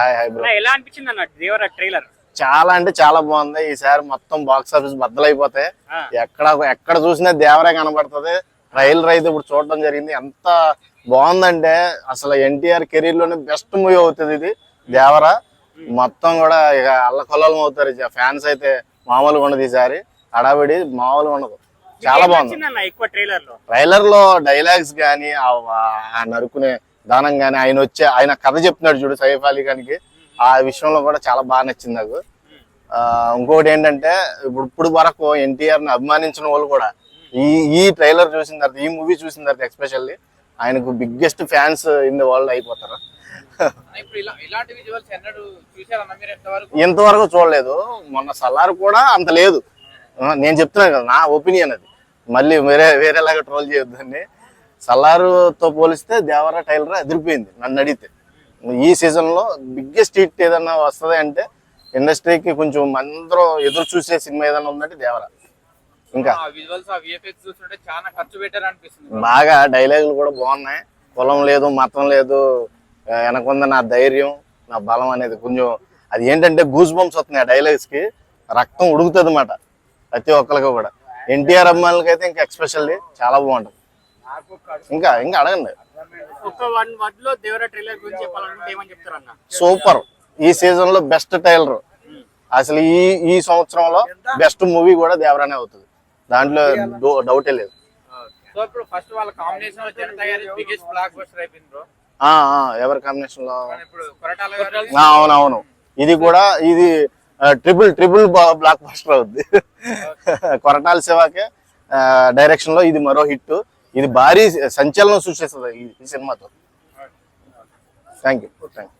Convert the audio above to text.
Hi hi bro అన్న, ఎలా అనిపించింది అన్న దేవర ట్రైలర్? చాలా అంటే చాలా బాగుంది. ఈసారి మొత్తం బాక్స్ ఆఫీస్ బద్దలైపోతాయి ఆ. ఎక్కడ ఎక్కడ చూసినా దేవరే కనబడుతుంది. ట్రైలర్ అయితే ఇప్పుడు చూడడం జరిగింది. ఎంత బాగుందంటే అసలు ఎన్టీఆర్ కెరీర్లోనే బెస్ట్ మూవీ అవుతుంది ఇది. దేవరా మొత్తం కూడా ఇక అల్లకొల్లం అవుతారు ఫ్యాన్స్ అయితే మామూలుగా ఉండదు ఈసారి. హడావిడి మామూలుగా ఉండదు. చాలా బాగుంది. ట్రైలర్లో డైలాగ్స్ కానీ ఆ నరుకునే దానం కానీ ఆయన వచ్చే ఆయన కథ చెప్తున్నాడు చూడు సైఫ్ అలీ ఖాన్కి. ఆ విషయంలో కూడా చాలా బాగా నచ్చింది నాకు. ఆ, ఇంకొకటి ఏంటంటే ఇప్పుడు ఇప్పుడు వరకు ఎన్టీఆర్ని అభిమానించిన వాళ్ళు కూడా ఈ ఈ ట్రైలర్ చూసిన తర్వాత ఈ మూవీ చూసిన తర్వాత ఎస్పెషల్లీ ఆయనకు biggest fans in the world అయిపోతారు. ఇంతవరకు చూడలేదు. మొన్న సలార్ కూడా అంత లేదు. నేను చెప్తున్నాను కదా నా ఒపీనియన్ అది. మళ్ళీ వేరే వేరేలాగా ట్రోల్ చేయొద్దని సలారుతో పోలిస్తే దేవరా టైలర్ అదిరిపోయింది నన్ను అడిగితే. ఈ సీజన్లో బిగ్గెస్ట్ హిట్ ఏదన్నా వస్తుంది అంటే ఇండస్ట్రీకి కొంచెం అందరూ ఎదురు చూసే సినిమా ఏదైనా ఉందంటే దేవరా. ఇంకా బాగా డైలాగులు కూడా బాగున్నాయి. కులం లేదు మతం లేదు వెనకుంద నా ధైర్యం నా బలం అనేది కొంచెం అది ఏంటంటే గూస్ బంప్స్ వస్తున్నాయి ఆ డైలాగ్స్కి రక్తం ఉడుకుతుంది అన్నమాట ప్రతి ఒక్కరికి కూడా. ఎన్టీఆర్ అమ్మాయిలకి అయితే ఇంకా ఎక్స్పెషల్లీ చాలా బాగుంటుంది. ఇంకా ఇంకా అడగండి. ఒక వన్ వర్డ్లో దేవర ట్రైలర్ గురించి చెప్పాలనుకుంటే ఏమని చెప్తారు అన్న సూపర్. ఈ సీజన్లో బెస్ట్ టైలర్ అసలు ఈ ఈ సంవత్సరంలో బెస్ట్ మూవీ కూడా దేవరానే అవుతుంది. దాంట్లో డౌటే లేదు. సో ఇప్పుడు ఫస్ట్ వాళ్ళ కాంబినేషన్లో జనతా గారి బిగ్గెస్ట్ బ్లాక్ బస్టర్ అయిపోయింది బ్రో. ఆ, ఆ, ఎవరి కాంబినేషన్లో? అవునవును. ఇది కూడా ఇది ట్రిపుల్ ట్రిపుల్ బ్లాక్ బస్టర్ అవుద్ది. కొరటాల శివాకే డైరెక్షన్లో ఇది మరో హిట్ ఇది భారీ సంచలనం సృష్టిస్తుంది ఈ సినిమాతో. Thank you thank you